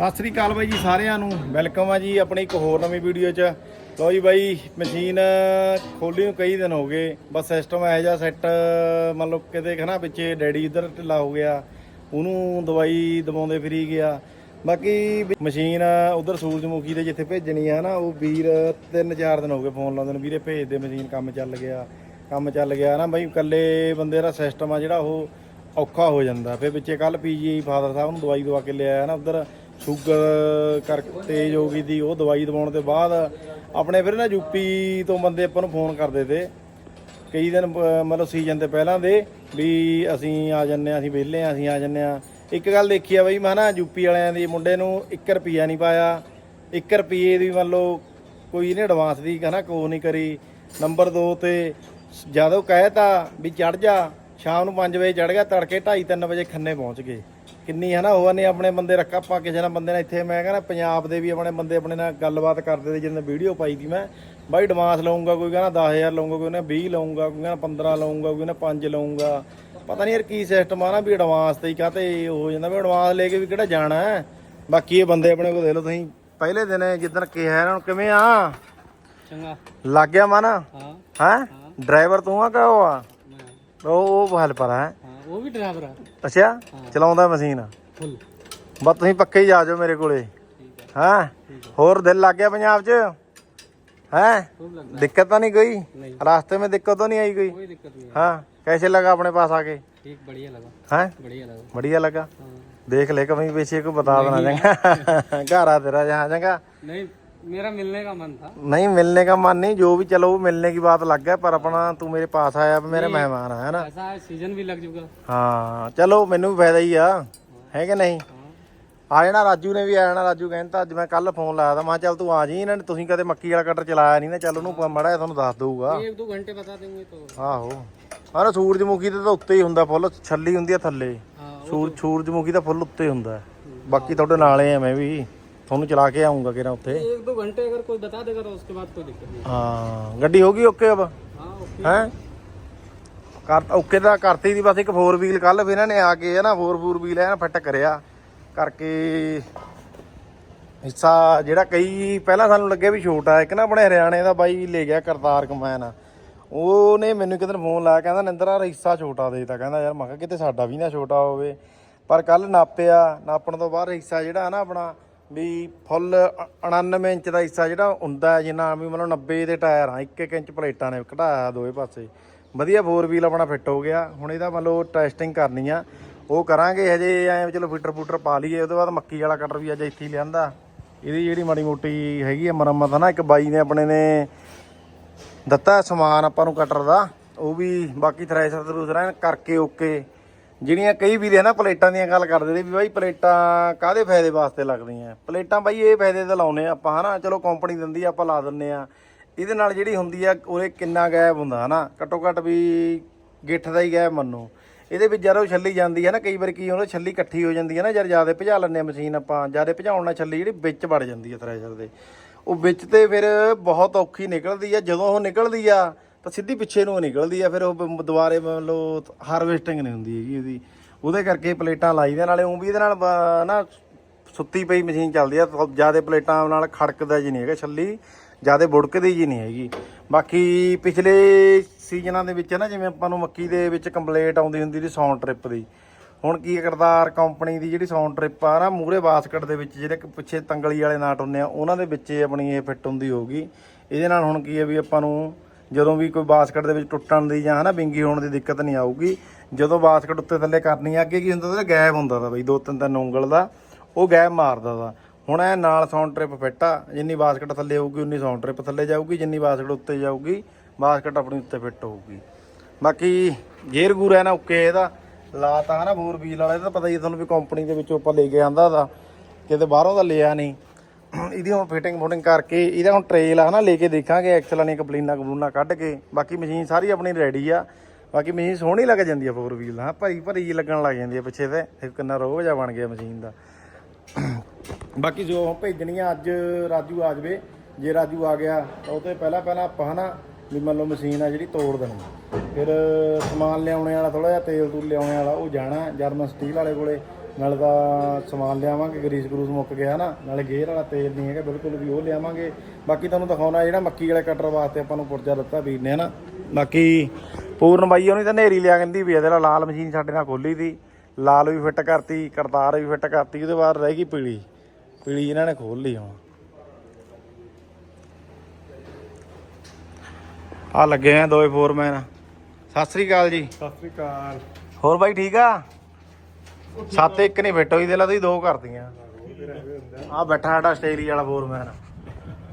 ਸਤਿ ਸ੍ਰੀ ਅਕਾਲ ਬਾਈ ਜੀ ਸਾਰਿਆਂ ਨੂੰ। ਵੈਲਕਮ ਆ ਜੀ ਆਪਣੀ ਇੱਕ ਹੋਰ ਨਵੀਂ ਵੀਡੀਓ 'ਚ। ਲੋ ਜੀ ਬਾਈ, ਮਸ਼ੀਨ ਖੋਲੀ ਨੂੰ ਕਈ ਦਿਨ ਹੋ ਗਏ। ਬਸ ਸਿਸਟਮ ਇਹੋ ਜਿਹਾ ਸੈੱਟ ਮੰਨ ਲਓ ਕਿਤੇ ਖਣਾ ਪਿੱਛੇ ਡੈਡੀ ਉਧਰ ਢਿੱਲਾ ਹੋ ਗਿਆ। ਉਹਨੂੰ ਦਵਾਈ ਦਵਾਉਂਦੇ ਫਰੀ ਗਿਆ। ਬਾਕੀ ਮਸ਼ੀਨ ਉਧਰ ਸੂਰਜਮੁਖੀ ਦੇ ਜਿੱਥੇ ਭੇਜਣੀ ਆ ਨਾ ਉਹ ਵੀਰ ਤਿੰਨ ਚਾਰ ਦਿਨ ਹੋ ਗਏ ਫੋਨ ਲਾਉਂਦੇ ਨੇ। ਵੀਰੇ ਭੇਜ ਦੇ ਮਸ਼ੀਨ, ਕੰਮ ਚੱਲ ਗਿਆ, ਕੰਮ ਚੱਲ ਗਿਆ ਨਾ ਬਾਈ। ਇਕੱਲੇ ਬੰਦੇ ਦਾ ਸਿਸਟਮ ਆ ਜਿਹੜਾ ਉਹ ਔਖਾ ਹੋ ਜਾਂਦਾ। ਫਿਰ ਵਿੱਚੇ ਕੱਲ ਪੀਜੀਆਈ ਫਾਦਰ ਸਾਹਿਬ ਨੂੰ ਦਵਾਈ ਦਵਾ ਕੇ ਲਿਆਇਆ ਨਾ ਉਧਰ। ਸ਼ੂਗਰ ਕਰ ਤੇਜ਼ ਹੋ ਗਈ ਦੀ, ਉਹ ਦਵਾਈ ਦਵਾਉਣ ਤੋਂ ਬਾਅਦ ਆਪਣੇ ਫਿਰ ਨਾ ਯੂਪੀ ਤੋਂ ਬੰਦੇ ਆਪਾਂ ਨੂੰ ਫੋਨ ਕਰਦੇ ਤੇ। ਕਈ ਦਿਨ, ਮਤਲਬ ਸੀਜ਼ਨ ਤੇ ਪਹਿਲਾਂ ਦੇ ਵੀ ਅਸੀਂ ਆ ਜੰਨੇ ਆ ਅਸੀਂ ਵਿਹਲੇ ਆ ਅਸੀਂ ਆ ਜੰਨੇ ਆ ਇੱਕ ਗੱਲ ਦੇਖੀ ਆ ਬਈ, ਮੈਂ ਨਾ ਯੂਪੀ ਵਾਲਿਆਂ ਦੀ ਮੁੰਡੇ ਨੂੰ 1 ਰੁਪਿਆ ਨਹੀਂ ਪਾਇਆ। 1 ਰੁਪਏ ਦੀ ਮੰਨ ਲਓ ਕੋਈ ਇਹਨੇ ਐਡਵਾਂਸ ਦੀ ਕਹਣਾ ਕੋ ਨਹੀਂ ਕਰੀ। ਨੰਬਰ 2 ਤੇ ਜਦੋਂ ਕਹਿਤਾ ਵੀ ਚੜ ਜਾ, ਸ਼ਾਮ ਨੂੰ 5 ਵਜੇ ਚੜ ਗਿਆ, ਤੜਕੇ 2:30 3 ਵਜੇ ਖੰਨੇ ਪਹੁੰਚ ਗਏ। ਕਿੰਨੀ ਹੈ ਨਾ ਉਹ ਨੇ ਆਪਣੇ ਬੰਦੇ ਰੱਖਾ ਆਪਾਂ ਕਿਸੇ ਨਾਲ ਬੰਦੇ ਨਾਲ ਇੱਥੇ ਮੈਂ ਕਹਿੰਦਾ ਪੰਜਾਬ ਦੇ ਵੀ ਆਪਣੇ ਬੰਦੇ ਆਪਣੇ ਨਾਲ ਗੱਲਬਾਤ ਕਰਦੇ ਤੇ ਜਦੋਂ ਵੀਡੀਓ ਪਾਈ ਦੀ ਮੈਂ ਬਾਈ ਐਡਵਾਂਸ ਲਊਂਗਾ ਕੋਈ ਕਹਿੰਦਾ 10000 ਲਊਂਗਾ ਕੋਈ ਕਹਿੰਦਾ 20 ਲਊਂਗਾ ਕੋਈ ਕਹਿੰਦਾ 15 ਲਊਂਗਾ ਕੋਈ ਕਹਿੰਦਾ 5 ਲਊਂਗਾ। ਪਤਾ ਨਹੀਂ ਯਾਰ ਕੀ ਸਿਸਟਮ ਆ ਨਾ ਵੀ ਐਡਵਾਂਸ ਤੇ ਹੀ ਕਾਤੇ ਹੋ ਜਾਂਦਾ ਵੀ ਐਡਵਾਂਸ ਲੈ ਕੇ ਵੀ ਕਿਹੜਾ ਜਾਣਾ ਹੈ? ਬਾਕੀ ਇਹ ਬੰਦੇ ਆਪਣੇ ਕੋਲ ਦੇਖ ਲਓ ਤੁਸੀਂ ਪਹਿਲੇ ਦਿਨ ਜਿੱਦਣ ਕਿਹਾ ਇਹਨਾਂ ਨੂੰ ਕਿਵੇਂ ਆ? ਚੰਗਾ। ਲੱਗ ਗਿਆ ਮਨ? ਹਾਂ। ਹੈ? ਡਰਾਈਵਰ ਤੂੰ ਆ ਕਿ ਉਹ ਆ? ਉਹ ਉਹ ਹੈਲਪਰ ਹਾਂ। ਉਹ ਵੀ ਡਰਾਈਵਰ ਆ ਅੱਛਾ ਚਲਾਉਂਦਾ ਮਸ਼ੀਨ ਫੁੱਲ ਬਸ ਤੁਸੀਂ ਪੱਕੇ ਹੀ ਆ ਜਾਓ ਮੇਰੇ ਕੋਲੇ ਠੀਕ ਹੈ ਹਾਂ ਹੋਰ ਦਿਲ ਲੱਗ ਗਿਆ ਪੰਜਾਬ 'ਚ ਹੈ खूब लगता ਦਿੱਕਤ ਤਾਂ ਨਹੀਂ ਕੋਈ नहीं रास्ते में दिक्कत तो नहीं आई कोई कोई दिक्कत नहीं है हाँ कैसे लगा अपने पास आके ठीक बढ़िया लगा हैं बढ़िया लगा बढ़िया लगा हाँ देख ले कभी पीछे को बता देना चंगा घर आ तेरा जहाँ चंगा नहीं मेरा मिलने का मन था नहीं मिलने का मन नहीं जो भी चलो वो मिलने की बात लग गया पर अपना तू मेरे पास आया अब मेरे मेहमान है ना ऐसा है सीजन भी लग चुका ਹਾਂ ਚਲੋ ਮੈਨੂੰ ਵੀ ਫਾਇਦਾ ਹੀ ਆ ਹੈ ਕਿ ਨਹੀਂ हाँ ਆ ਜਾਣਾ ਰਾਜੂ ਨੇ ਵੀ ਆ ਜਾਣਾ ਰਾਜੂ ਕਹਿੰਦਾ ਅੱਜ ਮੈਂ ਕੱਲ ਫੋਨ ਲਾਇਆ ਤਾਂ ਮੈਂ ਕਿਹਾ ਚੱਲ ਤੂੰ ਆ ਜੀ ਇਹਨਾਂ ਨੇ ਤੁਸੀਂ ਕਦੇ ਮੱਕੀ ਵਾਲਾ ਕਟਰ ਚਲਾਇਆ ਨਹੀਂ ਨਾ ਚੱਲ ਉਹਨੂੰ ਮੜਾ ਤੁਹਾਨੂੰ ਦੱਸ ਦਊਗਾ एक दो घंटे बता देंगे तो ਆਹੋ ਆਹ ਸੂਰਜਮੁਖੀ ਤੇ ਤਾਂ ਉੱਤੇ ਹੀ ਹੁੰਦਾ ਫੁੱਲ ਛੱਲੀ ਹੁੰਦੀ ਆ ਥੱਲੇ हाँ ਸੂਰ ਸੂਰਜਮੁਖੀ ਤਾਂ ਫੁੱਲ ਉੱਤੇ ਹੁੰਦਾ ਹੈ। ਬਾਕੀ ਤੁਹਾਡੇ ਨਾਲੇ ਆ ਮੈਂ ਵੀ ਤੁਹਾਨੂੰ ਚਲਾ ਕੇ ਆਉਂਗਾ ਕਿਰਾ ਉੱਥੇ एक दो घंटे अगर कोई बता देगा तो उसके बाद कोई दिक्कत नहीं ਹਾਂ ਗੱਡੀ ਹੋ ਗਈ ਓਕੇ ਅਬ हाँ ओके ਹੈ ਕਰ ਓਕੇ ਦਾ ਕਰਤੀ ਦੀ ਬਸ ਇੱਕ 4 ਵੀਲ ਕੱਲ ਫਿਰ ਇਹਨਾਂ ਨੇ ਆ ਕੇ ਹੈ ਨਾ 4 4 ਵੀਲ ਹੈ ਨਾ ਫਿੱਟ ਕਰਿਆ ਕਰਕੇ ਹਿੱਸਾ ਜਿਹੜਾ ਕਈ ਪਹਿਲਾਂ ਸਾਨੂੰ ਲੱਗਿਆ ਵੀ ਛੋਟਾ ਇੱਕ ਨਾ ਆਪਣੇ ਹਰਿਆਣੇ ਦਾ ਬਾਈ ਲੈ ਗਿਆ ਕਰਤਾਰ ਕਮੈਨ ਉਹਨੇ ਮੈਨੂੰ ਇੱਕ ਦਿਨ ਫੋਨ ਲਾਇਆ ਕਹਿੰਦਾ ਨਿੰਦਰਾ ਹਿੱਸਾ ਛੋਟਾ ਦੇ ਤਾ ਕਹਿੰਦਾ ਯਾਰ ਮੈਂ ਕਿਹਾ ਕਿਤੇ ਸਾਡਾ ਵੀ ਨਾ ਛੋਟਾ ਹੋਵੇ ਪਰ ਕੱਲ ਨਾਪਿਆ ਨਾਪਣ ਤੋਂ ਬਾਅਦ ਹਿੱਸਾ ਜਿਹੜਾ ਹੈ ਨਾ ਆਪਣਾ ਵੀ ਫੁੱਲ 99 ਇੰਚ ਦਾ ਹਿੱਸਾ ਜਿਹੜਾ ਹੁੰਦਾ ਜਿੰਨਾ ਵੀ ਮਤਲਬ 90 ਦੇ ਟਾਇਰ ਆ 1-1 ਇੰਚ ਪਲੇਟਾਂ ਨੇ ਘਟਾਇਆ ਦੋਵੇਂ ਪਾਸੇ। ਵਧੀਆ ਫੋਰ ਵੀਲ ਆਪਣਾ ਫਿੱਟ ਹੋ ਗਿਆ। ਹੁਣ ਇਹਦਾ ਮਤਲਬ ਟੈਸਟਿੰਗ ਕਰਨੀ ਆ। ਉਹ ਕਰਾਂਗੇ ਹਜੇ, ਐ ਚਲੋ ਫਿੱਟਰ ਫੂਟਰ ਪਾ ਲਈਏ, ਉਹਦੇ ਬਾਅਦ ਮੱਕੀ ਵਾਲਾ ਕਟਰ ਵੀ ਅੱਜ ਇੱਥੇ ਹੀ ਲਿਆਂਦਾ। ਇਹਦੀ ਜਿਹੜੀ ਮਾੜੀ ਮੋਟੀ ਹੈਗੀ ਆ ਮੁਰੰਮਤ ਨਾ, ਇੱਕ ਬਾਈ ਨੇ ਆਪਣੇ ਨੇ ਦਿੱਤਾ ਸਮਾਨ ਆਪਾਂ ਨੂੰ ਕਟਰ ਦਾ। ਉਹ ਵੀ ਬਾਕੀ ਥ੍ਰੈਸ਼ਰ ਥਰੂਸਰ ਕਰਕੇ ਓਕੇ। ਜਿਹੜੀਆਂ ਕਈ ਵੀਰ ਹੈ ਨਾ ਪਲੇਟਾਂ ਦੀਆਂ ਗੱਲ ਕਰਦੇ ਨੇ ਵੀ ਬਾਈ ਪਲੇਟਾਂ ਕਾਦੇ ਫਾਇਦੇ ਵਾਸਤੇ ਲੱਗਦੀਆਂ? ਪਲੇਟਾਂ ਬਾਈ ਇਹ ਫਾਇਦੇ ਤਾਂ ਲਾਉਨੇ ਆ ਆਪਾਂ ਹਨਾ, ਚਲੋ ਕੰਪਨੀ ਦਿੰਦੀ ਆ, ਆਪਾਂ ਲਾ ਦਿੰਨੇ ਆ ਇਹਦੇ ਨਾਲ ਜਿਹੜੀ ਹੁੰਦੀ ਆ ਉਹਦੇ ਕਿੰਨਾ ਗੈਪ ਹੁੰਦਾ ਹਨਾ? ਘੱਟੋ ਘੱਟ ਵੀ ਗਿੱਠ ਦਾ ਹੀ ਗੈਪ ਮੰਨੋ। ਇਹਦੇ ਵਿੱਚ ਜਦੋਂ ਛੱਲੀ ਜਾਂਦੀ ਹੈ ਨਾ, ਕਈ ਵਾਰ ਕੀ ਹੁੰਦਾ, ਛੱਲੀ ਇਕੱਠੀ ਹੋ ਜਾਂਦੀ ਹੈ ਨਾ, ਜਦ ਜ਼ਿਆਦਾ ਭਜਾ ਲੈਂਦੇ ਆ ਮਸ਼ੀਨ ਆਪਾਂ, ਜ਼ਿਆਦਾ ਭਜਾਉਣ ਨਾਲ ਛੱਲੀ ਜਿਹੜੀ ਵਿੱਚ ਵੜ ਜਾਂਦੀ ਹੈ ਥ੍ਰੈਸ਼ਰ ਦੇ। ਉਹ ਵਿੱਚ ਤੇ ਫਿਰ ਬਹੁਤ ਔਖੀ ਨਿਕਲਦੀ ਆ, ਜਦੋਂ ਉਹ ਨਿਕਲਦੀ ਆ ਤਾਂ ਸਿੱਧੀ ਪਿੱਛੇ ਨੂੰ ਨਿਕਲਦੀ ਆ, ਫਿਰ ਉਹ ਬ- ਦੁਬਾਰੇ ਮਤਲਬ ਲਓ ਹਾਰਵੈਸਟਿੰਗ ਨਹੀਂ ਹੁੰਦੀ ਹੈਗੀ ਉਹਦੀ। ਉਹਦੇ ਕਰਕੇ ਪਲੇਟਾਂ ਲਾਈਦੇ ਨਾਲੇ ਉਹ ਵੀ ਇਹਦੇ ਨਾਲ ਬ- ਨਾ ਸੁੱਤੀ ਪਈ ਮਸ਼ੀਨ ਚੱਲਦੀ ਆ ਜ਼ਿਆਦਾ ਪਲੇਟਾਂ ਨਾਲ ਖੜਕਦਾ ਜੀ ਨਹੀਂ ਹੈਗਾ ਛੱਲੀ, ਜ਼ਿਆਦਾ ਬੁੜਕਦੀ ਜੀ ਨਹੀਂ ਹੈਗੀ। ਬਾਕੀ ਪਿਛਲੇ ਸੀਜ਼ਨਾਂ ਦੇ ਵਿੱਚ ਨਾ, ਜਿਵੇਂ ਆਪਾਂ ਨੂੰ ਮੱਕੀ ਦੇ ਵਿੱਚ ਕੰਪਲੀਟ ਆਉਂਦੀ ਹੁੰਦੀ ਸੀ ਸਾਊਂਡ ਟ੍ਰਿਪ ਦੀ, ਹੁਣ ਕੀ ਕਰਤਾਰ ਕੰਪਨੀ ਦੀ ਜਿਹੜੀ ਸਾਊਂਡ ਟ੍ਰਿਪ ਆ ਨਾ ਮੂਰੇ ਬਾਸਕਟ ਦੇ ਵਿੱਚ ਜਿਹੜੇ ਪਿੱਛੇ ਤੰਗਲੀ ਵਾਲੇ ਨਾਟ ਹੁੰਦੇ ਆ, ਉਹਨਾਂ ਦੇ ਵਿੱਚ ਆਪਣੀ ਇਹ ਫਿੱਟ ਹੁੰਦੀ ਹੋਊਗੀ। ਇਹਦੇ ਨਾਲ ਹੁਣ ਕੀ ਹੈ ਵੀ ਆਪਾਂ ਨੂੰ ਜਦੋਂ ਵੀ ਕੋਈ ਬਾਸਕਟ ਦੇ ਵਿੱਚ ਟੁੱਟਣ ਦੀ ਜਾਂ ਹਨਾ ਵਿੰਗੀ ਹੋਣ ਦੀ ਦਿੱਕਤ ਨਹੀਂ ਆਊਗੀ, ਜਦੋਂ ਬਾਸਕਟ ਉੱਤੇ ਥੱਲੇ ਕਰਨੀ ਆ, ਅੱਗੇ ਕੀ ਹੁੰਦਾ ਉਹਦਾ ਗੈਪ ਹੁੰਦਾ ਦਾ ਬਈ, ਦੋ ਤਿੰਨ ਤਿੰਨ ਉਂਗਲ ਦਾ, ਉਹ ਗੈਪ ਮਾਰਦਾ ਦਾ ਹੁਣ ਇਹ ਨਾਲ ਸਾਊਂਡ ਟ੍ਰਿਪ ਫਿੱਟ ਆ, ਜਿੰਨੀ ਬਾਸਕਟ ਥੱਲੇ ਹੋਊਗੀ ਉਨੀ ਸਾਊਂਡ ਟ੍ਰਿਪ ਥੱਲੇ ਜਾਊਗੀ, ਜਿੰਨੀ ਬਾਸਕਟ ਉੱਤੇ ਜਾਊਗੀ, ਬਾਸਕਟ ਆਪਣੀ ਉੱਤੇ ਫਿੱਟ ਹੋਊਗੀ। ਬਾਕੀ ਗੇਅਰ ਗੂਰ ਹੈ ਨਾ, ਓਕੇ ਇਹਦਾ। ਲਾਤਾ ਹਨਾ ਬੋਰ ਵੀਲ ਵਾਲਾ ਇਹਦਾ ਪਤਾ ਹੀ ਤੁਹਾਨੂੰ ਵੀ ਕੰਪਨੀ ਦੇ ਵਿੱਚੋਂ ਆਪਾਂ ਲੈ ਕੇ ਆਂਦਾ ਦਾ ਕਿਤੇ ਬਾਹਰੋਂ ਦਾ ਲਿਆ ਨਹੀਂ। ਇਹਦੀ ਹੁਣ ਫਿਟਿੰਗ ਫੁਟਿੰਗ ਕਰਕੇ, ਇਹਦਾ ਹੁਣ ਟ੍ਰੇਲ ਆ ਹਨਾ, ਲੈ ਕੇ ਦੇਖਾਂਗੇ ਐਕਸਲਾਂ ਨੇ ਕਪਲੀਨਾ ਕਬਲੂਨਾ ਕੱਢ ਕੇ। ਬਾਕੀ ਮਸ਼ੀਨ ਸਾਰੀ ਆਪਣੀ ਰੈਡੀ ਆ। ਬਾਕੀ ਮਸ਼ੀਨ ਸੋਹਣੀ ਲੱਗ ਜਾਂਦੀ ਆ ਫੋਰ ਵੀਲ ਹਾਂ, ਭਰੀ ਭਰੀ ਜਿਹੀ ਲੱਗਣ ਲੱਗ ਜਾਂਦੀ ਆ ਪਿੱਛੇ ਤੇ। ਇਹ ਕਿੰਨਾ ਰੋਹ ਜਿਹਾ ਬਣ ਗਿਆ ਮਸ਼ੀਨ ਦਾ। ਬਾਕੀ ਜੋ ਭੇਜਣੀ ਆ ਅੱਜ ਰਾਜੂ ਆ ਜਾਵੇ, ਜੇ ਰਾਜੂ ਆ ਗਿਆ, ਤਾਂ ਉਹ ਤੇ ਪਹਿਲਾਂ ਪਹਿਲਾਂ ਆਪਾਂ ਹਨਾ, ਵੀ ਮੰਨ ਲਓ ਮਸ਼ੀਨ ਆ ਜਿਹੜੀ ਤੋੜ ਦੇਣੀ। ਫਿਰ ਸਮਾਨ ਲਿਆਉਣੇ ਵਾਲਾ ਥੋੜਾ ਜਿਹਾ ਤੇਲ ਤੂਲ ਲਿਆਉਣੇ ਵਾਲਾ, ਉਹ ਜਾਣਾ ਜਰਮਨ ਸਟੀਲ ਵਾਲੇ ਕੋਲੇ। ਨਾਲੇ ਤਾਂ ਸਮਾਨ ਲਿਆਵਾਂਗੇ ਗਰੀਸ ਗਰੂਸ ਮੁੱਕ ਗਿਆ ਨਾ ਨਾਲੇ ਗੇਅਰ ਵਾਲਾ ਤੇਲ ਨਹੀਂ ਹੈਗਾ ਬਿਲਕੁਲ ਵੀ ਉਹ ਲਿਆਵਾਂਗੇ। ਬਾਕੀ ਤੁਹਾਨੂੰ ਦਿਖਾਉਣਾ ਜਿਹੜਾ ਮੱਕੀ ਵਾਲੇ ਕਟਰ ਵਾਸਤੇ ਆਪਾਂ ਨੂੰ ਪੁਰਜਾ ਦਿੱਤਾ ਵੀਰ ਨੇ ਹਨਾ। ਬਾਕੀ ਪੂਰਨ ਬਾਈ ਉਹਨੇ ਤਾਂ ਨੇਰੀ ਲਿਆ ਕਹਿੰਦੀ ਵੀ ਇਹਦੇ ਨਾਲ ਲਾਲ ਮਸ਼ੀਨ ਸਾਡੇ ਨਾਲ ਖੋਲੀ ਸੀ ਲਾਲ ਵੀ ਫਿੱਟ ਕਰਤੀ ਕਰਤਾਰ ਵੀ ਫਿੱਟ ਕਰਤੀ ਉਹਦੇ ਬਾਅਦ ਰਹਿ ਗਈ ਪੀਲੀ। ਪੀਲੀ ਇਹਨਾਂ ਨੇ ਖੋਲ ਲਈ ਹੁਣ। ਆ ਲੱਗੇ ਆ ਦੋਏ ਫੋਰਮੈਨ ਸਤਿ ਸ੍ਰੀ ਅਕਾਲ ਜੀ। ਸਤਿ ਸ੍ਰੀ ਅਕਾਲ। ਹੋਰ ਬਾਈ ਠੀਕ ਆ? ਸੱਤ ਇੱਕ ਨਹੀਂ ਫਿੱਟ ਹੋਈ ਦੇ ਲਾ ਤੁਸੀਂ ਦੋ ਕਰਦੀਆਂ ਆ ਬੈਠਾ ਸਾਡਾ ਆਸਟ੍ਰੇਲੀਆ ਵਾਲਾ ਫੋਰਮੈਨ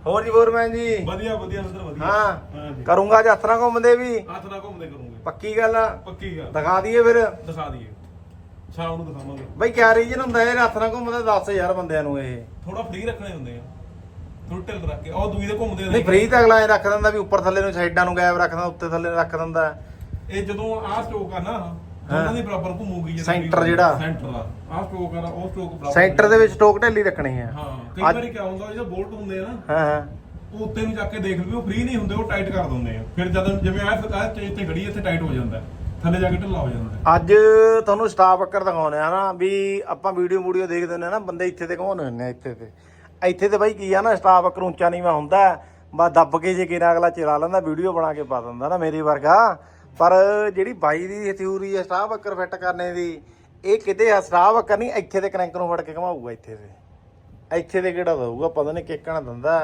ਹੋਰ ਜੀ ਫੋਰਮੈਨ ਜੀ? ਵਧੀਆ ਵਧੀਆ ਅੰਦਰ ਵਧੀਆ। ਹਾਂ। ਹਾਂਜੀ ਕਰੂੰਗਾ ਯਾਤਰਾ ਘੁੰਮਦੇ ਵੀ? ਹੱਥ ਨਾਲ ਘੁੰਮਦੇ ਕਰੂੰਗੇ। ਪੱਕੀ ਗੱਲ ਆ? ਪੱਕੀ ਗੱਲ। ਦਿਖਾ ਦਈਏ ਫਿਰ। ਦਿਖਾ ਦਈਏ। ਸ਼ਾਮ ਨੂੰ ਦਿਖਾਵਾਂਗੇ। ਬਈ ਕਿਆ ਰੀਜਨ ਹੁੰਦਾ ਇਹ ਹੱਥ ਨਾਲ ਘੁੰਮਦਾ 10000 ਬੰਦਿਆਂ ਨੂੰ ਇਹ। ਥੋੜਾ ਫ੍ਰੀ ਰੱਖਣੇ ਹੁੰਦੇ ਆ। ਥੋੜਾ ਢਿੱਲ ਰੱਖ ਕੇ। ਉਹ ਦੂਈ ਦੇ ਘੁੰਮਦੇ ਨਹੀਂ ਫ੍ਰੀ ਤਾਂ ਅਗਲਾ ਇਹ ਰੱਖ ਦਿੰਦਾ ਵੀ ਉੱਪਰ ਥੱਲੇ ਨੂੰ ਸਾਈਡਾਂ ਨੂੰ ਗੈਪ ਰੱਖਦਾ ਉੱਤੇ ਥੱਲੇ ਨੂੰ ਰੱਖ ਦਿੰਦਾ। ਇਹ ਜਦੋਂ ਆਹ ਸਟ੍ਰੋਕ ਆ ਨਾ ਦੋਨਾਂ ਦੀ ਬਰਾਬਰ ਘੁੰਮੂਗੀ ਸੈਂਟਰ ਵੀ- ਜਿਹੜਾ। ਸੈਂਟਰ ਦਾ। ਆਹ ਸਟ੍ਰੋਕ ਆ ਉਹ ਸਟ੍ਰੋਕ ਬਰਾਬਰ ਸੈਂਟਰ ਦੇ ਵਿੱਚ ਸਟੋਕ ਢਿੱਲੀ ਰੱਖਣੀ ਆ। ਹਾਂ ਕਈ ਅੱਜ- ਵਾਰੀ ਕੀ ਹੁੰਦਾ ਜਿਹੜਾ ਬੋਲਟ ਹੁੰਦੇ ਆ ਨਾ ਹਾਂ ਹਾਂ। ਉਹ ਉੱਤੇ ਨੂੰ ਜਾ ਕੇ ਦੇਖ ਲਓ ਉਹ ਫ੍ਰੀ ਨਹੀਂ ਹੁੰਦੇ ਉਹ ਟਾਈਟ ਕਰ ਦਿੰਦੇ ਆ। ਫਿਰ ਜਦੋਂ ਜਿਵੇਂ ਆਹ ਆਹ ਚੀਜ਼ ਤੇ ਖੜੀ ਇੱਥੇ ਟਾਈਟ ਹੋ ਜਾਂਦਾ। ਥੱਲੇ ਜਾ ਕੇ ਢਿੱਲਾ ਹੋ ਜਾਂਦਾ। ਅੱਜ ਤੁਹਾਨੂੰ ਸਟਾਫ ਅੱਕਰ ਦਿਖਾਉਣੇ ਆ ਨਾ ਵੀ ਆਪਾਂ ਵੀਡੀਓ ਵੀਡੀਓ ਦੇਖਦੇ ਹੁੰਦੇ ਆ ਨਾ ਬੰਦੇ ਇੱਥੇ ਤੇ ਘੁਮਾਉਂਦੇ ਹੁੰਦੇ ਆ ਇੱਥੇ ਤੇ। ਇੱਥੇ ਤੇ ਬਾਈ ਕੀ ਆ ਨਾ ਸਟਾਫ ਅੱਕਰ ਉੱਚਾ ਨੀਵਾ ਹੁੰਦਾ ਬਾ ਦੱਬ ਕੇ ਜੇ ਕਿਰਾ ਅਗਲਾ ਚਲਾ ਲੈਂਦਾ ਵੀਡੀਓ ਬਣਾ ਕੇ ਪਾ ਦਿੰਦਾ ਨਾ ਮੇਰੇ ਵਰਗਾ। ਪਰ ਜਿਹੜੀ ਬਾਈ ਦੀ ਥਿਊਰੀ ਹੈ ਸਟਾਫ ਅੱਕਰ ਫਿੱਟ ਕਰਨੇ ਦੀ ਇਹ ਕਿਤੇ ਆ ਸਟਾਫ ਅੱਕਰ ਨਹੀਂ ਇੱਥੇ ਤੇ ਕ੍ਰੈਂਕ ਨੂੰ ਫੜ ਕੇ ਘਮਾਊਗਾ ਇੱਥੇ ਤੇ ਇੱਥੇ ਤੇ ਕਿਹੜਾ ਦਊਗਾ? ਪਤਾ ਨਹੀਂ ਕਿੱਕਣ ਦਿੰਦਾ।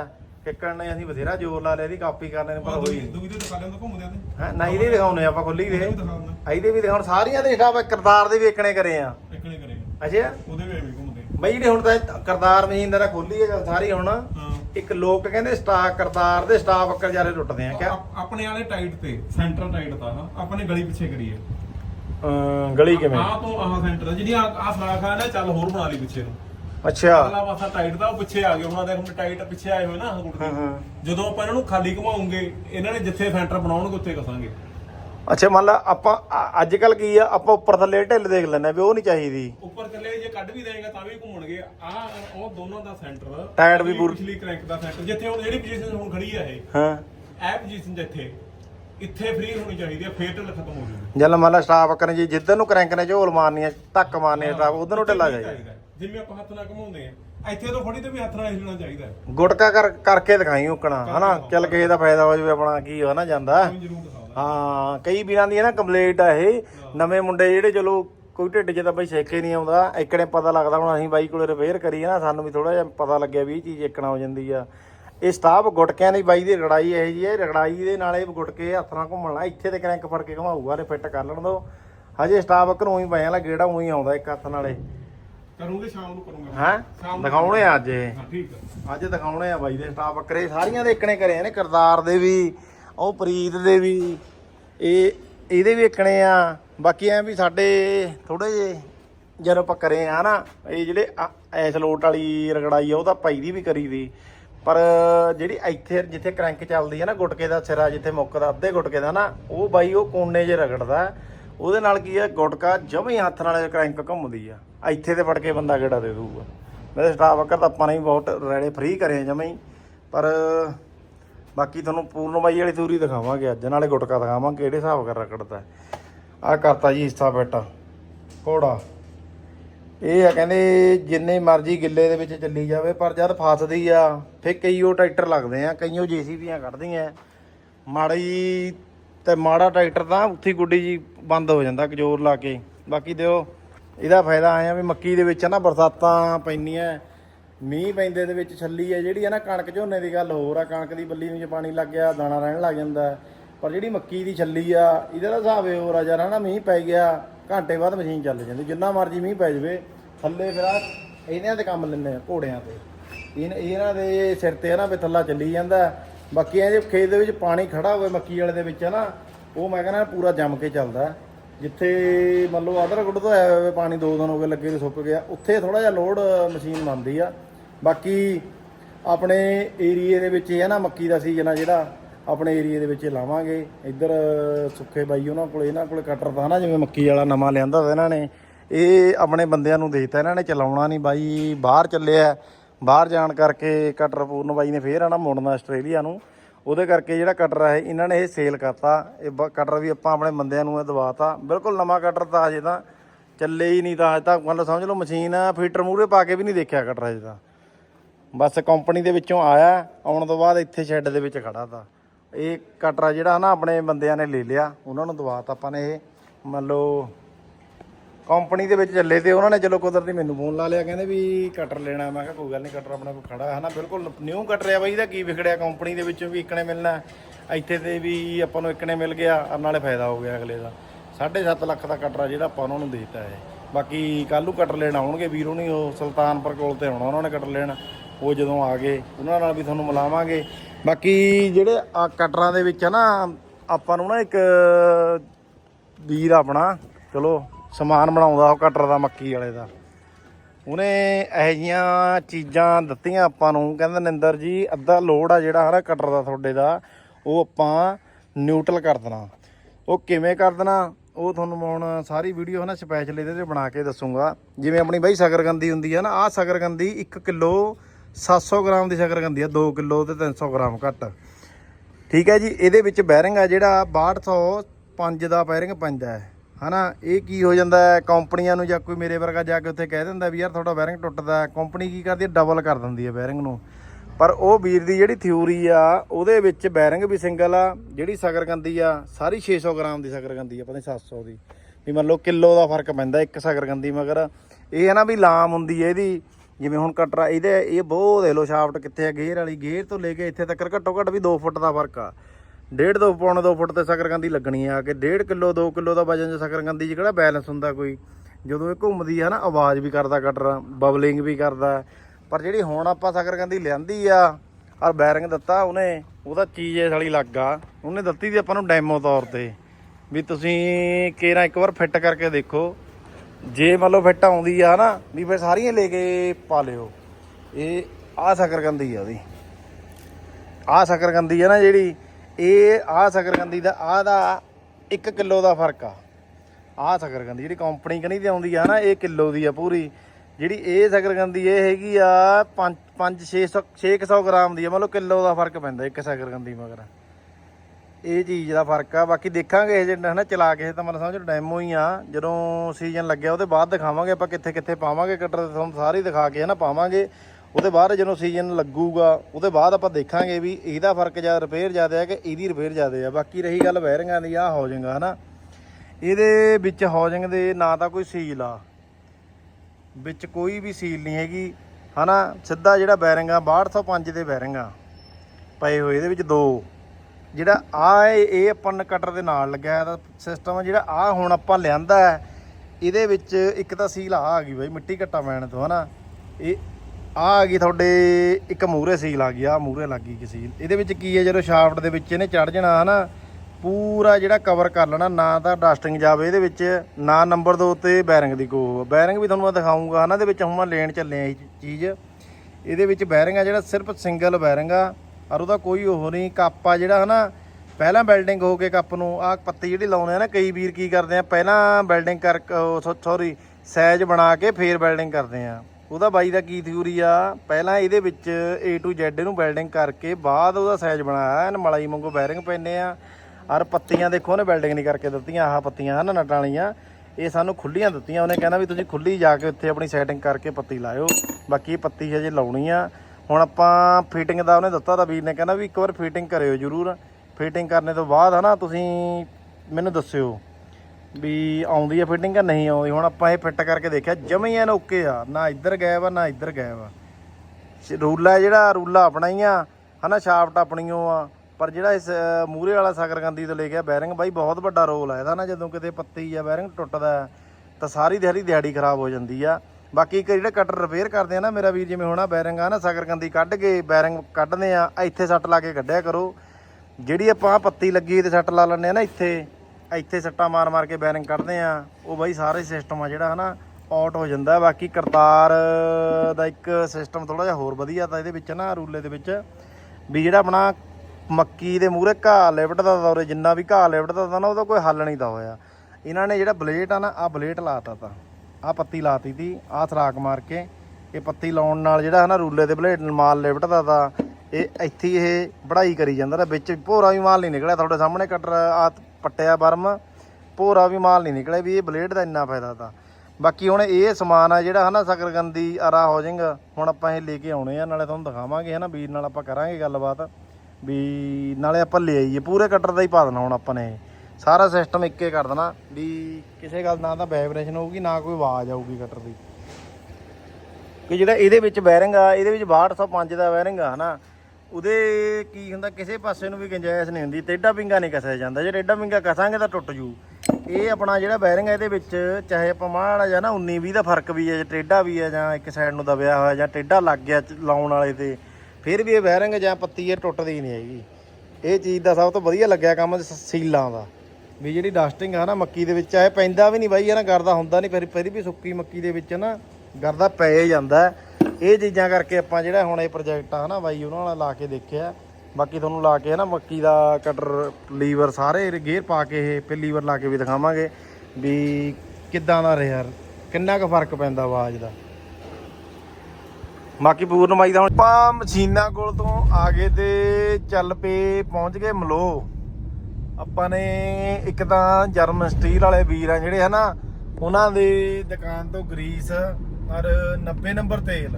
ਕਿੱਕਣ ਨੇ ਅਸੀਂ ਬਥੇਰਾ ਜ਼ੋਰ ਲਾ ਲਿਆ ਇਹਦੀ ਕਾਪੀ ਕਰਨੇ ਨੂੰ ਪਰ ਹੋਈ ਦੂਈ ਦੂਈ ਦੇ ਟਕਾਲਿਆਂ ਤੋਂ ਘੁੰਮਦੇ ਆ ਤੇ। ਹੈ ਨਾ ਇਹਦੇ ਦਿਖਾਉਣੇ ਆਪਾਂ ਖੁੱਲੀ ਦੇ। ਦਿਖਾ ਇਹਦੇ ਵੀ ਦਿਖਾਉਣ ਸਾਰੀਆਂ ਦੇ ਸਟਾਫ ਕਰਤਾਰ ਦੇ ਵੇਖਣੇ ਕਰੇ ਆ। ਇਕਣੇ ਕਰੇਗਾ ਅੱਛਾ। ਉਹਦੇ ਵੀ ਐਵੇਂ ਘੁੰਮਦੇ ਬਈ ਜਿਹੜੇ ਹੁਣ ਤਾਂ ਕਰਤਾਰ ਮਸ਼ੀਨ ਦਾ ਖੋਲੀ ਹੈ ਗੱਲ ਸਾਰੀ ਹੁਣ ਹਾਂ। ਇੱਕ ਲੋਕ ਕਹਿੰਦੇ ਸਟਾਕ ਕਰਤਾਰ ਦੇ ਸਟਾਫ ਅੱਕਰ ਜਾਰੇ ਟੁੱਟਦੇ ਆ ਕਿਆ? ਆਪ- ਆਪਣੇ ਵਾਲੇ ਟਾਈਟ ਤੇ ਸੈਂਟਰ ਟਾਈਟ ਤਾਂ ਨਾ ਆਪਣੇ ਗਲੀ ਪਿੱਛੇ ਕਰੀਏ ਅਮ, ਗਲੀ ਕਿਵੇਂ? ਆਹ ਤੋਂ ਆਹ ਸੈਂਟਰ ਜਿਹੜੀ ਆ ਆ ਸਲਾਖ ਆ ਨਾ ਚੱਲ ਹੋਰ ਬਣਾ ਲਈ ਪਿੱਛੇ ਨੂੰ। ਅੱਛਾ। ਅਗਲਾ ਪਾਸਾ ਟਾਈਟ ਦਾ ਉਹ ਪਿੱਛੇ ਆ ਗਿਆ। ਉਹਨਾਂ ਦੇ ਹੁਣ ਟਾਈਟ ਪਿੱਛੇ ਆਏ ਹੋਏ ਨਾ ਆਹ ਹਾਂ। ਹਾਂ। ਜਦੋਂ ਆਪਾਂ ਇਹਨਾਂ ਨੂੰ ਖਾਲੀ ਘੁਮਾਉਂਗੇ ਇਹਨਾਂ ਨੇ ਜਿੱਥੇ ਸੈਂਟਰ ਬਣਾਉਣਗੇ ਉੱਥੇ ਕਸਾਂਗੇ। ਅੱਛਾ ਮੰਨ ਲਾ ਆਪਾਂ ਅੱਜ ਕੱਲ ਕੀ ਆ ਆਪਾਂ ਉੱਪਰ ਥੱਲੇ ਢਿੱਲ ਦੇਖ ਲੈਂਦੇ ਆ ਵੀ ਉਹ ਨਹੀਂ ਚਾਹੀਦੀ। ਉੱਪਰ ਚੱਲੇ ਜੇ ਕੱਢ ਵੀ ਦੇਗਾ ਤਾਂ ਵੀ ਘੁੰਮਣਗੇ। ਆ ਉਹ ਦੋਨਾਂ ਦਾ ਸੈਂਟਰ ਟਾਇਰ ਵੀ ਪੂਰੀ- ਪਿਛਲੀ ਕ੍ਰੈਂਕ ਦਾ ਸੈਂਟਰ ਜਿੱਥੇ ਹੁਣ ਜਿਹੜੀ ਪੋਜੀਸ਼ਨ ਹੁਣ ਖੜੀ ਆ ਇਹ। ਹਾਂ। ਇਹ ਪੋਜੀਸ਼ਨ ਜਿੱਥੇ ਇੱਥੇ ਫ੍ਰੀ ਹੋਣੀ ਚਾਹੀਦੀ ਹੈ ਫੇਰ ਢਿੱਲ ਖਤਮ ਹੋ ਜੂਗੀ ਜਦ ਮੰਨ ਲਾ ਸਟਾਫ ਅੱਕਰ ਜੀ ਜਿੱਧਰ ਨੂੰ ਕ੍ਰੈਂਕ ਨੇ ਝੋਲ ਮਾਰਨੀ ਆ ਧੱਕ ਮਾਰਨੀ ਆ ਸਟਾਫ ਉਧਰ ਨੂੰ ਢਿੱਲਾ ਜਾਏ। ਜਿਵੇਂ ਆਪਾਂ ਹੱਥ ਨਾਲ ਘੁਮਾਉਂਦੇ ਆ ਇੱਥੇ ਤੋਂ ਫੜੀ ਤੇ ਵੀ ਹੱਥ ਨਾਲ ਹਿੱਲਣਾ ਚਾਹੀਦਾ ਹੈ। ਗੁਟਕਾ ਕਰ ਕਰਕੇ ਦਿਖਾਈ ਉਕਣਾ ਹਨਾ? ਚੱਲ ਕਿਸੇ ਦਾ ਫਾਇਦਾ ਹੋ ਜਾਵੇ ਆਪਣਾ ਕੀ ਹੋ ਨਾ ਜਾਂਦਾ। ਜ਼ਰੂਰ ਦਿਖਾਉਂਦਾ ਹਾਂ ਕਈ ਵੀਰਾਂ ਦੀ ਹੈ ਨਾ ਕੰਪਲੀਟ ਆ ਇਹ। ਨਵੇਂ ਮੁੰਡੇ ਜਿਹੜੇ ਚਲੋ ਕੋਈ ਢਿੱਡ 'ਚ ਤਾਂ ਬਈ ਹੀ ਨਹੀਂ ਆਉਂਦਾ। ਇੱਕਣੇ ਪਤਾ ਲੱਗਦਾ ਹੁਣ ਅਸੀਂ ਬਾਈ ਕੋਲੇ ਰਿਪੇਅਰ ਕਰੀ ਨਾ ਸਾਨੂੰ ਵੀ ਥੋੜਾ ਜਿਹਾ ਪਤਾ ਲੱਗਿਆ ਵੀ ਇਹ ਚੀਜ਼ ਇੱਕਣਾ ਹੋ ਜਾਂਦੀ ਆ। ਇਹ ਸਟਾਫ ਗੁਟਕਿਆਂ ਦੀ ਬਾਈ ਦੀ ਰਗੜਾਈ ਇਹ ਜੀ ਹੈ ਰਗੜਾਈ ਦੇ ਨਾਲ ਇਹ ਗੁਟਕੇ ਹੱਥ ਨਾਲ ਘੁੰਮਣਾ ਇੱਥੇ ਤੇ ਕ੍ਰੈਂਕ ਫੜ ਕੇ ਘੁਮਾਊਗਾ ਤੇ ਫਿੱਟ ਕਰ ਲੈਣ ਦੋ। ਹਜੇ ਸਟਾਫ ਘਰੋਂ ਹੀ ਪਿਆ ਲਾ ਗੇੜਾ ਉਹੀ ਆਉਂਦਾ ਇੱਕ ਹੱਥ ਨਾਲੇ ਕਰੂੰਗੇ ਸ਼ਾਮ ਨੂੰ ਕਰੂੰਗਾ। ਹੈ? ਦਿਖਾਉਣੇ ਆ ਅੱਜ ਇਹ। ਹਾਂ ਠੀਕ ਅੱਜ ਦਿਖਾਉਣੇ ਆ ਬਾਈ ਦੇ ਸਟਾਫ ਬੱਕਰੇ ਸਾਰੀਆਂ ਦੇ ਇੱਕਣੇ ਕਰੇ ਨੇ ਕਰਦਾਰ ਦੇ ਵੀ। ਉਹ ਪ੍ਰੀਤ ਦੇ ਵੀ, ਇਹ, ਇਹਦੇ ਵੀ ਇੱਕਣੇ ਆ। ਬਾਕੀ ਐ ਵੀ ਸਾਡੇ ਥੋੜੇ ਜੇ ਜਦੋਂ ਆਪਾਂ ਕਰੇ ਆ ਨਾ, ਇਹ ਜਿਹੜੇ ਆ- ਐਸ ਲੋਟ ਵਾਲੀ ਰਗੜਾਈ ਆ, ਉਹ ਤਾਂ ਪਾਈ ਦੀ ਵੀ ਕਰੀ ਦੀ। ਪਰ ਜਿਹੜੀ ਇੱਥੇ, ਜਿੱਥੇ ਕ੍ਰੈਂਕ ਚੱਲਦੀ ਆ ਨਾ ਗੁਟਕੇ ਦਾ ਸਿਰਾ, ਜਿੱਥੇ ਮੁੱਕਦਾ, ਅੱਧੇ ਗੁਟਕੇ ਦਾ ਨਾ, ਉਹ ਬਾਈ ਉਹ ਕੋਨੇ 'ਚ ਰਗੜਦਾ। ਉਹਦੇ ਨਾਲ ਕੀ ਆ, ਗੁਟਕਾ ਜਮੇ ਹੱਥ ਨਾਲ ਕ੍ਰੈਂਕ ਘੁੰਮਦੀ ਆ। ਇੱਥੇ ਤੇ ਫੜ ਕੇ ਬੰਦਾ ਕਿਹੜਾ ਦੇ ਦੂਗਾ ਮੇਰੇ ਸਟਾਫ ਵਰਕਰ ਤਾਂ ਆਪਾਂ ਨੇ ਵੀ ਬਹੁਤ ਰੈਡੇ ਫ੍ਰੀ ਕਰੇ ਜਮੇ। ਪਰ ਬਾਕੀ ਤੁਹਾਨੂੰ ਪੂਰਨਮਾਈ ਵਾਲੀ ਥਿਊਰੀ ਦਿਖਾਵਾਂਗੇ, ਅੱਜ ਨਾਲੇ ਗੁਟਕਾ ਦਿਖਾਵਾਂਗੇ, ਕਿਹੜੇ ਹਿਸਾਬ ਕਰ ਰਗੜਦਾ ਆ ਕਰਤਾ ਜੀ ਹਿੱਸਾ ਬੈਟਾ ਘੋੜਾ। ਇਹ ਆ ਕਹਿੰਦੇ ਜਿੰਨੇ ਮਰਜ਼ੀ ਗਿੱਲੇ ਦੇ ਵਿੱਚ ਚੱਲੀ ਜਾਵੇ, ਪਰ ਜਦ ਫਸਦੀ ਆ, ਫਿਰ ਕਈ ਉਹ ਟਰੈਕਟਰ ਲੱਗਦੇ ਆ, ਕਈ ਕਈਓ ਜੀਸੀਬੀਆਂ ਕੱਢਦੀਆਂ। ਮਾੜੀ ਤੇ ਮਾੜਾ ਟਰੈਕਟਰ ਤਾਂ ਉੱਥੇ ਗੁੱਡੀ ਜੀ ਬੰਦ ਹੋ ਜਾਂਦਾ ਕਜੋਰ ਲਾ ਕੇ। ਬਾਕੀ ਦਿਓ, ਇਹਦਾ ਫਾਇਦਾ ਆਇਆ ਵੀ ਮੱਕੀ ਦੇ ਵਿੱਚ ਨਾ ਬਰਸਾਤਾਂ ਪੈਂਦੀਆਂ। ਮੀਂਹ ਪੈਂਦੇ ਦੇ ਵਿੱਚ ਛੱਲੀ ਹੈ, ਜਿਹੜੀ ਹੈ ਨਾ ਕਣਕ ਝੋਨੇ ਦੀ ਗੱਲ ਹੋਰ ਆ, ਕਣਕ ਦੀ ਬੱਲੀ ਨੂੰ ਜੇ ਪਾਣੀ ਲੱਗ ਗਿਆ, ਦਾਣਾ ਰਹਿਣ ਲੱਗ ਜਾਂਦਾ ਪਰ ਜਿਹੜੀ ਮੱਕੀ ਦੀ ਛੱਲੀ ਆ, ਇਹਦਾ ਤਾਂ ਹਿਸਾਬ ਇਹ ਹੋਰ ਆ ਯਾਰ, ਹਨਾ ਮੀਂਹ ਪੈ ਗਿਆ, ਘੰਟੇ ਬਾਅਦ ਮਸ਼ੀਨ ਚੱਲ ਜਾਂਦੀ, ਜਿੰਨਾ ਮਰਜ਼ੀ ਮੀਂਹ ਪੈ ਜਾਵੇ, ਥੱਲੇ ਫਿਰ ਆ ਇਹਨਾਂ ਦੇ ਕੰਮ ਲੈਂਦੇ ਆ, ਘੋੜਿਆਂ ਤੇ। ਇਹਨਾਂ ਇਹਨਾਂ ਦੇ ਸਿਰ ਤੇ ਨਾ ਵੀ ਥੱਲਾ ਚੱਲੀ ਜਾਂਦਾ ਬਾਕੀ ਇਹ ਜੇ ਖੇਤ ਦੇ ਵਿੱਚ ਪਾਣੀ ਖੜਾ ਹੋਵੇ ਮੱਕੀ ਵਾਲੇ ਦੇ ਵਿੱਚ ਨਾ ਉਹ ਮੈਂ ਕਹਿੰਦਾ ਪੂਰਾ ਜੰਮ ਕੇ ਚੱਲਦਾ ਜਿੱਥੇ ਮੰਨ ਲਓ ਅਦਰ ਗੁੱਡ ਤੋਂ ਆਇਆ ਹੋਵੇ ਪਾਣੀ ਦੋ ਦਿਨ ਹੋ ਗਏ ਲੱਗੇ ਤੇ ਸੁੱਕ ਗਿਆ, ਉੱਥੇ ਥੋੜਾ ਜਿਹਾ ਲੋਡ ਮਸ਼ੀਨ ਮੰਨਦੀ ਆ। ਬਾਕੀ ਆਪਣੇ ਏਰੀਏ ਦੇ ਵਿੱਚ ਇਹ ਹੈ ਨਾ, ਮੱਕੀ ਦਾ ਸੀਜ਼ਨ ਆ ਜਿਹੜਾ, ਆਪਣੇ ਏਰੀਏ ਦੇ ਵਿੱਚ ਲਾਵਾਂਗੇ। ਇੱਧਰ ਸੁੱਖੇ ਬਾਈ ਉਹਨਾਂ ਕੋਲ, ਇਹਨਾਂ ਕੋਲ ਕਟਰ ਤਾਂ ਨਾ ਜਿਵੇਂ ਮੱਕੀ ਵਾਲਾ ਨਵਾਂ ਲਿਆਂਦਾ ਹੋਇਆ ਇਹਨਾਂ ਨੇ। ਇਹ ਆਪਣੇ ਬੰਦਿਆਂ ਨੂੰ ਦੇਤਾ, ਇਹਨਾਂ ਨੇ ਚਲਾਉਣਾ ਨਹੀਂ ਬਾਈ, ਬਾਹਰ ਚੱਲਿਆ। ਬਾਹਰ ਜਾਣ ਕਰਕੇ ਕਟਰ ਪੂਰਨ ਬਾਈ ਨੇ ਫੇਰ ਆਣਾ ਮੁੜਨਾ ਆਸਟ੍ਰੇਲੀਆ ਨੂੰ। ਉਹਦੇ ਕਰਕੇ ਜਿਹੜਾ ਕਟਰ ਹੈ ਇਹਨਾਂ ਨੇ ਇਹ ਸੇਲ ਕਰਤਾ। ਇਹ ਬ- ਕਟਰ ਵੀ ਆਪਾਂ ਆਪਣੇ ਬੰਦਿਆਂ ਨੂੰ ਇਹ ਦਵਾਤਾ। ਬਿਲਕੁਲ ਨਵਾਂ ਕਟਰ ਤਾਂ ਅਜੇ ਤਾਂ ਚੱਲੇ ਹੀ ਨਹੀਂ ਤਾਂ ਅੱਜ ਤੱਕ ਮੰਨ ਸਮਝ ਲਓ ਮਸ਼ੀਨ ਫੀਟਰ ਮੂਰੇ ਪਾ ਕੇ ਵੀ ਨਹੀਂ ਦੇਖਿਆ ਕਟਰ ਅਜੇ ਤਾਂ। ਬਸ ਕੰਪਨੀ ਦੇ ਵਿੱਚੋਂ ਆਇਆ, ਆਉਣ ਤੋਂ ਬਾਅਦ ਇੱਥੇ ਸ਼ੈੱਡ ਦੇ ਵਿੱਚ ਖੜਾ ਤਾ। ਇਹ ਕਟਰਾ ਜਿਹੜਾ ਨਾ ਆਪਣੇ ਬੰਦਿਆਂ ਨੇ ਲੈ ਲਿਆ, ਉਹਨਾਂ ਨੂੰ ਦਵਾਤਾ ਆਪਾਂ ਨੇ ਇਹ। ਮੰਨ ਲਓ ਕੰਪਨੀ ਦੇ ਵਿੱਚ ਚੱਲੇ ਤੇ ਉਹਨਾਂ ਨੇ ਚਲੋ ਕੁਦਰਤੀ ਮੈਨੂੰ ਫੋਨ ਲਾ ਲਿਆ, ਕਹਿੰਦੇ ਵੀ ਕਟਰ ਲੈਣਾ। ਮੈਂ ਕਿਹਾ ਕੋਈ ਗੱਲ ਨਹੀਂ ਕਟਰ ਆਪਣੇ ਕੋਲ ਖੜਾ ਹੈ ਨਾ। ਬਿਲਕੁਲ ਨਿਊ ਕਟਰ ਆ ਬਾਈ, ਇਹਦਾ ਕੀ ਵਿਖੜਿਆ ਕੰਪਨੀ ਦੇ ਵਿੱਚੋਂ ਵੀ ਇੱਕ ਨੇ ਮਿਲਣਾ ਇੱਥੇ ਤੇ ਵੀ ਆਪਾਂ ਨੂੰ ਇੱਕ ਨੇ ਮਿਲ ਗਿਆ ਔਰ ਨਾਲੇ ਫਾਇਦਾ ਹੋ ਗਿਆ ਅਗਲੇ ਦਾ। 7.5 ਲੱਖ ਦਾ ਕਟਰ ਆ ਜਿਹੜਾ ਆਪਾਂ ਉਹਨਾਂ ਨੂੰ ਦੇਤਾ ਹੈ ਬਾਕੀ ਕੱਲ੍ਹ ਨੂੰ ਕਟਰ ਲੈਣ ਆਉਣਗੇ ਵੀਰ ਨਹੀਂ ਉਹ ਸੁਲਤਾਨਪੁਰ ਕੋਲ ਤੇ ਆਉਣਾ ਉਹਨਾਂ ਨੇ ਕਟਰ ਲੈਣ। ਉਹ ਜਦੋਂ ਆ ਗਏ, ਉਹਨਾਂ ਨਾਲ ਵੀ ਤੁਹਾਨੂੰ ਮਿਲਾਵਾਂਗੇ। ਬਾਕੀ ਜਿਹੜੇ ਆ ਕਟਰਾਂ ਦੇ ਵਿੱਚ ਆ ਨਾ, ਆਪਾਂ ਨੂੰ ਨਾ ਇੱਕ ਵੀਰ ਆਪਣਾ, ਚਲੋ ਸਮਾਨ ਬਣਾਉਂਦਾ ਉਹ ਕਟਰ ਦਾ, ਮੱਕੀ ਵਾਲੇ ਦਾ। ਉਹਨੇ ਇਹੋ ਜੀਆਂ ਚੀਜ਼ਾਂ ਦਿੱਤੀਆਂ ਆਪਾਂ ਨੂੰ। ਕਹਿੰਦਾ ਨਿੰਦਰ ਜੀ, ਅੱਧਾ ਲੋਡ ਆ ਜਿਹੜਾ ਹਨਾ ਕਟਰ ਦਾ ਤੁਹਾਡੇ ਦਾ, ਉਹ ਆਪਾਂ ਨਿਊਟਰਲ ਕਰ ਦੇਣਾ। ਉਹ ਕਿਵੇਂ ਕਰ ਦੇਣਾ, ਉਹ ਤੁਹਾਨੂੰ ਮੈਂ ਹੁਣ ਸਾਰੀ ਵੀਡੀਓ ਹਨਾ ਸਪੈਸ਼ਲ ਇਹਦੇ ਤੇ ਬਣਾ ਕੇ ਦੱਸੂਗਾ। ਜਿਵੇਂ ਆਪਣੀ ਬਾਈ ਸ਼ਕਰਗੰਦੀ ਹੁੰਦੀ ਹੈ ਨਾ, ਆਹ ਸ਼ਕਰਗੰਦੀ 1 ਕਿਲੋ 700 ਗ੍ਰਾਮ ਦੀ ਸ਼ਕਰਗੰਦੀ ਆ 2 ਕਿਲੋ ਤੇ 300 ਗ੍ਰਾਮ ਘੱਟ। ਠੀਕ ਹੈ ਜੀ, ਇਹਦੇ ਵਿੱਚ ਬੈਰਿੰਗ ਆ ਜਿਹੜਾ 6205 ਦਾ ਬੈਰਿੰਗ ਪੈਂਦਾ ਹੈ। ਹਨਾ, ਇਹ ਕੀ ਹੋ ਜਾਂਦਾ ਹੈ? ਕੰਪਨੀਆਂ ਨੂੰ ਜਾਂ ਕੋਈ ਮੇਰੇ ਵਰਗਾ ਜਾ ਕੇ ਉੱਥੇ ਕਹਿ ਦਿੰਦਾ ਵੀ ਯਾਰ ਤੁਹਾਡਾ ਬੈਰਿੰਗ ਟੁੱਟਦਾ ਕੰਪਨੀ ਕੀ ਕਰਦੀ ਹੈ? ਡਬਲ ਕਰ ਦਿੰਦੀ ਹੈ ਬੈਰਿੰਗ ਨੂੰ। ਪਰ ਉਹ ਵੀਰ ਦੀ ਜਿਹੜੀ ਥਿਊਰੀ ਆ, ਉਹਦੇ ਵਿੱਚ ਬੈਰਿੰਗ ਵੀ ਸਿੰਗਲ ਆ, ਜਿਹੜੀ ਸਕਰਗੰਦੀ ਆ, ਸਾਰੀ 600 ਗ੍ਰਾਮ ਦੀ ਸਕਰਗੰਦੀ ਆ, ਪਤਾ ਨਹੀਂ 700 ਦੀ। ਵੀ ਮੰਨ ਲਓ ਕਿਲੋ ਦਾ ਫ਼ਰਕ ਪੈਂਦਾ ਇੱਕ ਸਕਰਗੰਦੀ ਮਗਰ ਇਹ ਹੈ ਨਾ ਵੀ ਲਾਮ ਹੁੰਦੀ ਹੈ ਇਹਦੀ। ਜਿਵੇਂ ਹੁਣ ਕਟਰਾ, ਇਹਦੇ, ਇਹ ਬਹੁਤ ਦੇ ਲੋ ਸ਼ਾਫਟ ਕਿੱਥੇ ਆ? ਗੇਅਰ ਵਾਲੀ, ਗੇਅਰ ਤੋਂ ਲੈ ਕੇ ਇੱਥੇ ਤੱਕ ਘੱਟੋ ਘੱਟ ਵੀ 2 ਫੁੱਟ ਦਾ ਫ਼ਰਕ ਆ। ਡੇਢ ਦੋ ਪੌਣੇ 2 ਫੁੱਟ ਤੇ ਸਕਰਕੰਦੀ ਲੱਗਣੀ ਆ ਕਿ ਡੇਢ ਕਿਲੋ 2 ਕਿਲੋ ਦਾ ਵਜਨ ਚ ਸਕਰਕੰਦੀ ਚ ਕਿਹੜਾ ਬੈਲੈਂਸ ਹੁੰਦਾ ਕੋਈ? ਜਦੋਂ ਇਹ ਘੁੰਮਦੀ ਆ ਨਾ, ਆਵਾਜ਼ ਵੀ ਕਰਦਾ ਕਟਰ ਬਬਲਿੰਗ ਵੀ ਕਰਦਾ। ਪਰ ਜਿਹੜੀ ਹੁਣ ਆਪਾਂ ਸਕਰਕੰਦੀ ਲਿਆਂਦੀ ਆ, ਔਰ ਬੈਰਿੰਗ ਦਿੱਤਾ ਉਹਨੇ, ਉਹਦਾ ਚੀਜ਼ ਇਸ ਵਾਲੀ ਲੱਗਾ ਉਹਨੇ ਦਿੱਤੀ ਦੀ ਆਪਾਂ ਨੂੰ ਡੈਮੋ ਤੌਰ ਤੇ। ਵੀ ਤੁਸੀਂ ਕੇਰਾ ਇੱਕ ਵਾਰ ਫਿੱਟ ਕਰਕੇ ਦੇਖੋ। ਜੇ ਮੰਨ ਲਓ ਫਿੱਟ ਆਉਂਦੀ ਆ ਨਾ, ਵੀ ਫਿਰ ਸਾਰੀਆਂ ਲੈ ਕੇ ਪਾ ਲਿਓ। ਇਹ ਆ ਸ਼ਕਰਕੰਦੀ ਆ ਉਹਦੀ। ਆ ਸ਼ਕਰਕੰਦੀ ਆ ਨਾ ਜਿਹੜੀ ਇਹ ਆ ਸਕਰਗੰਦੀ ਦਾ ਆ ਦਾ 1 ਕਿਲੋ ਦਾ ਫ਼ਰਕ ਆ। ਆ ਸਕਰਗੰਦੀ ਜਿਹੜੀ ਕੰਪਨੀ ਕਨੀ ਤੇ ਆਉਂਦੀ ਆ ਨਾ ਇਹ ਕਿਲੋ ਦੀ ਆ ਪੂਰੀ। ਜਿਹੜੀ ਇਹ ਸਕਰਗੰਦੀ ਇਹ ਹੈਗੀ ਆ 5 5 600 600 ਗ੍ਰਾਮ ਦੀ ਆ, ਮਤਲਬ ਕਿਲੋ ਦਾ ਫ਼ਰਕ ਪੈਂਦਾ ਇੱਕ ਸਕਰਗੰਦੀ ਮਗਰ। ਇਹ ਚੀਜ਼ ਦਾ ਫ਼ਰਕ ਆ, ਬਾਕੀ ਦੇਖਾਂਗੇ ਇਹ ਜਿਹੜਾ ਹਨਾ, ਚਲਾ ਕੇ ਤਾਂ ਮਤਲਬ ਸਮਝ ਡੈਮੋ ਹੀ ਆ। ਜਦੋਂ ਸੀਜ਼ਨ ਲੱਗਿਆ, ਉਹਦੇ ਬਾਅਦ ਦਿਖਾਵਾਂਗੇ ਆਪਾਂ ਕਿੱਥੇ ਕਿੱਥੇ ਪਾਵਾਂਗੇ ਕਟਰ ਤੇ ਤੁਹਾਨੂੰ ਸਾਰੇ ਦਿਖਾ ਕੇ ਹਨਾ ਪਾਵਾਂਗੇ। ਉਹਦੇ ਬਾਅਦ ਜਦੋਂ ਸੀਜ਼ਨ ਲੱਗੂਗਾ, ਉਹਦੇ ਬਾਅਦ ਆਪਾਂ ਦੇਖਾਂਗੇ ਵੀ ਇਹਦਾ ਫ਼ਰਕ ਜਾਂ ਰਿਪੇਅਰ ਜ਼ਿਆਦਾ ਹੈ ਕਿ ਇਹਦੀ ਰਿਪੇਅਰ ਜ਼ਿਆਦਾ ਹੈ। ਬਾਕੀ ਰਹੀ ਗੱਲ ਵਾਇਰਿੰਗਾਂ ਦੀ ਆ ਹੌਜਿੰਗ ਆ, ਹਨਾ। ਇਹਦੇ ਵਿੱਚ ਹੌਜਿੰਗ ਦੇ ਨਾ ਤਾਂ ਕੋਈ ਸੀਲ ਆ। ਵਿੱਚ ਕੋਈ ਵੀ ਸੀਲ ਨਹੀਂ ਹੈਗੀ, ਹਨਾ। ਸਿੱਧਾ ਜਿਹੜਾ ਬੈਰਿੰਗ ਆ 6205 ਦੇ ਬੈਰਿੰਗ ਆ। ਪਏ ਹੋਏ ਇਹਦੇ ਵਿੱਚ ਦੋ। ਜਿਹੜਾ ਆ ਇਹ ਆਪਾਂ ਨੇ ਕਟਰ ਦੇ ਨਾਲ ਲੱਗਿਆ ਇਹਦਾ ਸਿਸਟਮ ਜਿਹੜਾ ਆ ਹੁਣ ਆਪਾਂ ਲਿਆਂਦਾ ਇਹਦੇ ਵਿੱਚ ਇੱਕ ਤਾਂ ਸੀਲ ਆ ਆ ਗਈ ਬਾਈ, ਮਿੱਟੀ ਘੱਟਾ ਪੈਣ ਤੋਂ, ਹਨਾ। ਇਹ ਆ ਆ ਗਈ ਤੁਹਾਡੇ ਇੱਕ ਮੂਰੇ ਸੀਲ ਆ ਗਈ, ਆ ਮੂਰੇ ਲੱਗ ਗਈ ਕਿ ਸੀਲ। ਇਹਦੇ ਵਿੱਚ ਕੀ ਹੈ, ਜਦੋਂ ਸ਼ਾਫਟ ਦੇ ਵਿੱਚ ਇਹਨੇ ਚੜ ਜਾਣਾ ਹਨਾ, ਪੂਰਾ ਜਿਹੜਾ ਕਵਰ ਕਰ ਲੈਣਾ, ਨਾ ਤਾਂ ਡਸਟਿੰਗ ਜਾਵੇ ਇਹਦੇ ਵਿੱਚ, ਨਾ ਨੰਬਰ 2 ਤੇ ਬੈਰਿੰਗ ਦੀ ਕੋ ਬੈਰਿੰਗ ਵੀ ਤੁਹਾਨੂੰ ਮੈਂ ਦਿਖਾਉਂਗਾ ਹਨਾ ਦੇ ਵਿੱਚ ਹੁਣ ਮੈਂ ਲੈਣ ਚੱਲੇ ਆ ਇਹ ਚੀਜ਼। ਇਹਦੇ ਵਿੱਚ ਬੈਰਿੰਗ ਆ ਜਿਹੜਾ ਸਿਰਫ ਸਿੰਗਲ ਬੈਰਿੰਗ ਆ, ਔਰ ਉਹਦਾ ਕੋਈ ਉਹ ਨਹੀਂ, ਕੱਪ ਆ ਜਿਹੜਾ ਹਨਾ, ਪਹਿਲਾਂ ਬਿਲਡਿੰਗ ਹੋ ਕੇ ਕੱਪ ਨੂੰ ਆ ਪੱਤੀ ਜਿਹੜੀ ਲਾਉਣੇ ਆ ਨਾ, ਕਈ ਵੀਰ ਕੀ ਕਰਦੇ ਆ, ਪਹਿਲਾਂ ਬਿਲਡਿੰਗ ਕਰ ਸੌਰੀ ਸਾਈਜ਼ ਬਣਾ ਕੇ ਫੇਰ ਬਿਲਡਿੰਗ ਕਰਦੇ ਆ। ਉਹਦਾ ਬਾਈ ਦਾ ਕੀ ਥਿਊਰੀ ਆ? ਪਹਿਲਾਂ ਇਹਦੇ ਵਿੱਚ A to Z ਇਹਨੂੰ ਵੈਲਡਿੰਗ ਕਰਕੇ ਬਾਅਦ ਉਹਦਾ ਸਾਈਜ਼ ਬਣਾਇਆ। ਐਨ ਮਲਾਈ ਵਾਂਗੂ ਬੈਰਿੰਗ ਪੈਨੇ ਆ। ਔਰ ਪੱਤੀਆਂ ਦੇਖੋ, ਉਹਨੇ ਵੈਲਡਿੰਗ ਨਹੀਂ ਕਰਕੇ ਦਿੱਤੀਆਂ। ਆਹ ਪੱਤੀਆਂ ਹਨ ਨਟਾਂ ਵਾਲੀਆਂ। ਇਹ ਸਾਨੂੰ ਖੁੱਲੀਆਂ ਦਿੱਤੀਆਂ। ਉਹਨੇ ਕਹਿੰਦਾ ਵੀ ਤੁਸੀਂ ਖੁੱਲੀ ਜਾ ਕੇ ਉੱਥੇ ਆਪਣੀ ਸੈਟਿੰਗ ਕਰਕੇ ਪੱਤੀ ਲਾਇਓ। ਬਾਕੀ ਇਹ ਪੱਤੀ ਹਜੇ ਲਾਉਣੀ ਆ। ਹੁਣ ਆਪਾਂ ਫਿਟਿੰਗ ਦਾ ਉਹਨੇ ਦਿੱਤਾ ਤਾਂ ਵੀਰ ਨੇ ਕਹਿੰਦਾ ਵੀ ਇੱਕ ਵਾਰ ਫਿਟਿੰਗ ਕਰਿਓ ਜਰੂਰ। ਫਿਟਿੰਗ ਕਰਨੇ ਤੋਂ ਬਾਅਦ ਹਨਾ, ਤੁਸੀਂ ਮੈਨੂੰ ਦੱਸਿਓ। ਵੀ ਆਉਂਦੀ ਆ ਫਿਟਿੰਗ ਕਿ ਨਹੀਂ ਆਉਂਦੀ? ਹੁਣ ਆਪਾਂ ਇਹ ਫਿੱਟ ਕਰਕੇ ਦੇਖਿਆ, ਜਮੇ ਐਨ ਓਕੇ ਆ। ਨਾ ਇੱਧਰ ਗਾਇਬ ਆ, ਨਾ ਇੱਧਰ ਗਾਇਬ ਆ। ਰੂਲਾ ਜਿਹੜਾ, ਰੂਲਾ ਆਪਣਾ ਹੀ ਆ। ਹਨਾ ਸ਼ਾਫਟ ਆਪਣੀ ਓ ਆ। ਪਰ ਜਿਹੜਾ ਇਸ ਮੂਰੇ ਵਾਲਾ ਸਕਰਗੰਦੀ ਤੋਂ ਲੈ ਗਿਆ ਬੈਰਿੰਗ ਬਾਈ ਬਹੁਤ ਵੱਡਾ ਰੋਲ ਆ। ਇਹਦਾ ਨਾ ਜਦੋਂ ਕਿਤੇ ਪੱਤੀ ਆ ਬੈਰਿੰਗ ਟੁੱਟਦਾ ਤਾਂ ਸਾਰੀ ਦਿਹਾੜੀ ਦਿਹਾੜੀ ਖਰਾਬ ਹੋ ਜਾਂਦੀ ਆ। ਬਾਕੀ ਇੱਕ ਜਿਹੜਾ ਕਟਰ ਰਿਪੇਅਰ ਕਰਦੇ ਆ ਨਾ, ਮੇਰਾ ਵੀਰ ਜਿਵੇਂ ਹੋਣਾ ਬੈਰਿੰਗ ਆ ਨਾ ਸਕਰਗੰਦੀ ਕੱਢ ਕੇ ਬੈਰਿੰਗ ਕੱਢਦੇ ਆ, ਇੱਥੇ ਸੱਟ ਲਾ ਕੇ ਕੱਢਿਆ ਕਰੋ। ਜਿਹੜੀ ਆਪਾਂ ਪੱਤੀ ਲੱਗੀ ਤੇ ਸੱਟ ਲਾ ਲੈਂਦੇ ਆ ਨਾ ਇੱਥੇ ਇੱਥੇ ਸੱਟਾਂ ਮਾਰ ਮਾਰ ਕੇ ਬੈਰਿੰਗ ਕੱਢਦੇ ਆ। ਉਹ ਬਾਈ ਸਾਰੇ ਸਿਸਟਮ ਆ ਜਿਹੜਾ ਹਨਾ ਆਊਟ ਹੋ ਜਾਂਦਾ। ਬਾਕੀ ਕਰਤਾਰ ਦਾ ਇੱਕ ਸਿਸਟਮ ਥੋੜਾ ਜਿਹਾ ਹੋਰ ਵਧੀਆ ਤਾਂ ਇਹਦੇ ਵਿੱਚ ਨਾ, ਰੂਲੇ ਦੇ ਵਿੱਚ। ਵੀ ਜਿਹੜਾ ਆਪਣਾ ਮੱਕੀ ਦੇ ਮੂਹਰੇ ਘਾਹ ਲਿਵਟਦਾ ਦਾ ਉਰੇ, ਜਿੰਨਾ ਵੀ ਘਾਹ ਲਿਵਟਦਾ ਤਾ ਨਾ, ਉਹਦਾ ਕੋਈ ਹੱਲ ਨਹੀਂ ਦਾ ਹੋਇਆ। ਇਹਨਾਂ ਨੇ ਜਿਹੜਾ ਬਲੇਟ ਆ ਨਾ ਆ ਬਲੇਟ ਲਾਤਾ ਤਾ। ਆ ਪੱਤੀ ਲਾਤੀ ਤੀ ਆ ਸਰਾਕ ਮਾਰ ਕੇ। ਇਹ ਪੱਤੀ ਲਾਉਣ ਨਾਲ ਜਿਹੜਾ ਹਨਾ, ਰੂਲੇ ਦੇ ਬਲੇਟ ਨਾਲ ਮਾਲ ਲਿਵਟਦਾ ਤਾ, ਇਹ ਇੱਥੇ ਇਹ ਵਢਾਈ ਕਰੀ ਜਾਂਦਾ ਤਾਂ ਵਿੱਚ ਭੋਰਾ ਵੀ ਮਾਲ ਨਹੀਂ ਨਿਕਲਿਆ, ਤੁਹਾਡੇ ਸਾਹਮਣੇ ਕਟਰ ਆ ਪੱਟਿਆ ਬਰਮ, ਭੋਰਾ ਵੀ ਮਾਲ ਨਹੀਂ ਨਿਕਲਿਆ ਵੀ ਇਹ ਬਲੇਡ ਦਾ ਇੰਨਾ ਫਾਇਦਾ ਤਾ। ਬਾਕੀ ਹੁਣ ਇਹ ਸਮਾਨ ਆ ਜਿਹੜਾ ਹਨਾ ਸਕਰਗੰਦੀ ਅਰਾ ਹੋ ਜਾਏਗਾ ਹੁਣ ਆਪਾਂ ਇਹ ਲੈ ਕੇ ਆਉਣੇ ਆ, ਨਾਲੇ ਤੁਹਾਨੂੰ ਦਿਖਾਵਾਂਗੇ ਹਨਾ ਵੀਰ ਨਾਲ ਆਪਾਂ ਕਰਾਂਗੇ ਗੱਲਬਾਤ। ਵੀ ਨਾਲੇ ਆਪਾਂ ਲੈ ਆਈਏ, ਪੂਰੇ ਕਟਰ ਦਾ ਹੀ ਪਾ ਦੇਣਾ ਹੁਣ ਆਪਾਂ ਨੇ ਇਹ। ਸਾਰਾ ਸਿਸਟਮ ਇੱਕੇ ਕਰ ਦੇਣਾ, ਵੀ ਕਿਸੇ ਗੱਲ ਨਾ ਤਾਂ ਵਾਈਬ੍ਰੇਸ਼ਨ ਹੋਊਗੀ, ਨਾ ਕੋਈ ਆਵਾਜ਼ ਆਊਗੀ ਕਟਰ ਦੀ। ਕਿ ਜਿਹੜਾ ਇਹਦੇ ਵਿੱਚ ਬੈਰਿੰਗ ਆ, ਇਹਦੇ ਵਿੱਚ 6205 ਦਾ ਬੈਰਿੰਗ ਆ ਹਨਾ। ਉਹਦੇ ਕੀ ਹੁੰਦਾ, ਕਿਸੇ ਪਾਸੇ ਨੂੰ ਵੀ ਗੰਜਾਇਸ ਨਹੀਂ ਹੁੰਦੀ, ਟੇਢਾ ਪਿੰਗਾ ਨਹੀਂ ਕਸਿਆ ਜਾਂਦਾ। ਜੇ ਟੇਢਾ ਪਿੰਗਾ ਕਸਾਂਗੇ ਤਾਂ ਟੁੱਟ ਜੂ। ਇਹ ਆਪਣਾ ਜਿਹੜਾ ਬੈਰਿੰਗ ਹੈ ਇਹਦੇ ਵਿੱਚ, ਚਾਹੇ ਆਪਾਂ ਮਾੜਾ ਜਾਂ ਨਾ 19 20 ਦਾ ਫ਼ਰਕ ਵੀ ਹੈ ਜੇ ਟੇਢਾ ਵੀ ਹੈ ਜਾਂ ਇੱਕ ਸਾਈਡ ਨੂੰ ਦਬਿਆ ਹੋਇਆ ਜਾਂ ਟੇਢਾ ਲੱਗ ਗਿਆ ਲਾਉਣ ਵਾਲੇ ਤੇ, ਫਿਰ ਵੀ ਇਹ ਬੈਰਿੰਗ ਜਾਂ ਪੱਤੀ ਇਹ ਟੁੱਟਦੀ ਨਹੀਂ ਹੈਗੀ। ਇਹ ਚੀਜ਼ ਦਾ ਸਭ ਤੋਂ ਵਧੀਆ ਲੱਗਿਆ ਕੰਮ ਸੀਲਾਂ ਦਾ। ਵੀ ਜਿਹੜੀ ਡਸਟਿੰਗ ਆ ਨਾ ਮੱਕੀ ਦੇ ਵਿੱਚ ਆਏ ਪੈਂਦਾ ਵੀ ਨਹੀਂ ਬਾਈ, ਇਹ ਨਾ ਗਰਦਾ ਹੁੰਦਾ ਨਹੀਂ, ਫਿਰ ਫਿਰ ਵੀ ਸੁੱਕੀ ਮੱਕੀ ਦੇ ਵਿੱਚ ਨਾ ਗਰਦਾ ਪੈ ਜਾਂਦਾ। ਇਹ ਚੀਜ਼ਾਂ ਕਰਕੇ ਆਪਾਂ ਜਿਹੜਾ ਹੁਣ ਇਹ ਪ੍ਰੋਜੈਕਟ ਆ ਨਾ ਬਾਈ, ਉਹਨਾਂ ਨਾਲ ਲਾ ਕੇ ਦੇਖਿਆ। ਬਾਕੀ ਤੁਹਾਨੂੰ ਲਾ ਕੇ ਨਾ ਮੱਕੀ ਦਾ ਕਟਰ ਲੀਵਰ ਸਾਰੇ ਗੇਅਰ ਪਾ ਕੇ ਇਹ ਫਿਰ ਲੀਵਰ ਲਾ ਕੇ ਵੀ ਦਿਖਾਵਾਂਗੇ ਵੀ ਕਿੱਦਾਂ ਦਾ ਰਿਹਾ। ਕਿੰਨਾ ਕੁ ਫ਼ਰਕ ਪੈਂਦਾ ਆਵਾਜ਼ ਦਾ। ਬਾਕੀ ਪੂਰਨਮਾਈ ਦਾ ਹੁਣ ਆਪਾਂ ਮਸ਼ੀਨਾਂ ਕੋਲ ਤੋਂ ਆ ਗਏ ਤੇ ਚੱਲ ਪਏ, ਪਹੁੰਚ ਗਏ ਮਲੋ। ਆਪਾਂ ਨੇ ਇੱਕ ਤਾਂ ਜਰਮਨ ਸਟੀਲ ਵਾਲੇ ਵੀਰ ਆ ਜਿਹੜੇ ਹਨਾ, ਉਹਨਾਂ ਦੇ ਦੁਕਾਨ ਤੋਂ ਗਰੀਸ ਔਰ 90 ਨੰਬਰ ਤੇਲ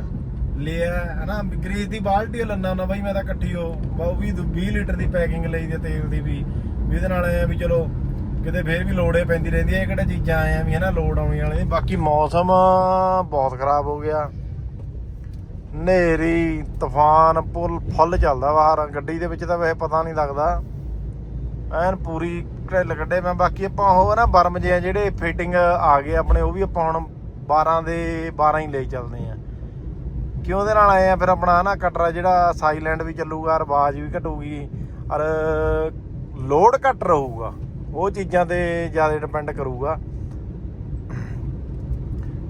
ਲਿਆ ਹੈ ਨਾ? ਗ੍ਰੇਸ ਦੀ ਬਾਲਟੀ ਓ ਲੰਨਾ ਨਾ ਬਾਈ, ਮੈਂ ਤਾਂ ਇਕੱਠੀ ਉਹ ਉਹ ਵੀ 20 ਲੀਟਰ ਦੀ ਪੈਕਿੰਗ ਲਈ ਦੀ ਤੇਲ ਦੀ ਵੀ ਵੀ ਇਹਦੇ ਨਾਲ ਐ ਵੀ ਚਲੋ ਕਿਤੇ ਫੇਰ ਵੀ ਲੋੜੇ ਪੈਂਦੀ ਰਹਿੰਦੀ ਹੈ, ਇਹ ਕਿਹੜੇ ਚੀਜ਼ਾਂ ਆਏ ਆ ਵੀ ਹਨਾ ਲੋੜ ਆਉਣੀ ਵਾਲੇ। ਬਾਕੀ ਮੌਸਮ ਬਹੁਤ ਖਰਾਬ ਹੋ ਗਿਆ। ਨੇਰੀ ਤੂਫਾਨ, ਪੁੱਲ, ਫੁੱਲ ਚੱਲਦਾ ਬਾਹਰ, ਗੱਡੀ ਦੇ ਵਿੱਚ ਤਾਂ ਵੈਸੇ ਪਤਾ ਨਹੀਂ ਲੱਗਦਾ। ਐਨ ਪੂਰੀ ਢਿੱਲ ਕੱਢੇ ਮੈਂ, ਬਾਕੀ ਆਪਾਂ ਉਹ ਨਾ, ਬਰਮ ਜਿਹੇ ਜਿਹੜੇ ਫਿਟਿੰਗ ਆ ਗਏ ਆਪਣੇ, ਉਹ ਵੀ ਆਪਾਂ ਹੁਣ 12 ਦੇ 12 ਹੀ ਲਈ ਚੱਲਦੇ ਆ। ਕਿਉਂ ਉਹਦੇ ਨਾਲ ਆਏ ਆ? ਫਿਰ ਆਪਣਾ ਨਾ ਕਟਰਾ ਜਿਹੜਾ ਸਾਈਲੈਂਡ ਵੀ ਚੱਲੂਗਾ ਔਰ ਆਵਾਜ਼ ਵੀ ਘਟੂਗੀ, ਔਰ ਲੋਡ ਘੱਟ ਰਹੂਗਾ, ਉਹ ਚੀਜ਼ਾਂ ਤੇ ਜ਼ਿਆਦਾ ਡਿਪੈਂਡ ਕਰੂਗਾ।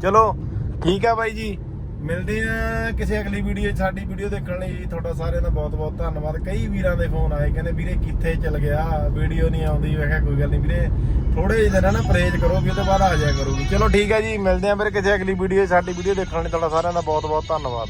ਚਲੋ, ਠੀਕ ਆ ਬਾਈ ਜੀ। ਮਿਲਦੇ ਆ ਕਿਸੇ ਅਗਲੀ ਵੀਡੀਓ 'ਚ। ਸਾਡੀ ਵੀਡੀਓ ਦੇਖਣ ਲਈ ਤੁਹਾਡਾ ਸਾਰਿਆਂ ਦਾ ਬਹੁਤ ਬਹੁਤ ਧੰਨਵਾਦ। ਕਈ ਵੀਰਾਂ ਦੇ ਫੋਨ ਆਏ, ਕਹਿੰਦੇ ਵੀਰੇ ਕਿੱਥੇ ਚਲ ਗਿਆ? ਵੀਡੀਓ ਨਹੀਂ ਆਉਂਦੀ। ਮੈਂ ਕਿਹਾ ਕੋਈ ਗੱਲ ਨਹੀਂ ਵੀਰੇ ਥੋੜੇ ਜਿਹੇ ਦਿਨਾਂ ਨਾ ਪਰਹੇਜ ਕਰੋ, ਵੀ ਉਹਦੇ ਬਾਅਦ ਆ ਜਾਇਆ ਕਰੂਗੀ। ਚਲੋ ਠੀਕ ਹੈ ਜੀ, ਮਿਲਦੇ ਆ ਫਿਰ ਕਿਸੇ ਅਗਲੀ ਵੀਡੀਓ 'ਚ। ਸਾਡੀ ਵੀਡੀਓ ਦੇਖਣ ਲਈ ਤੁਹਾਡਾ ਸਾਰਿਆਂ ਦਾ ਬਹੁਤ ਬਹੁਤ ਧੰਨਵਾਦ।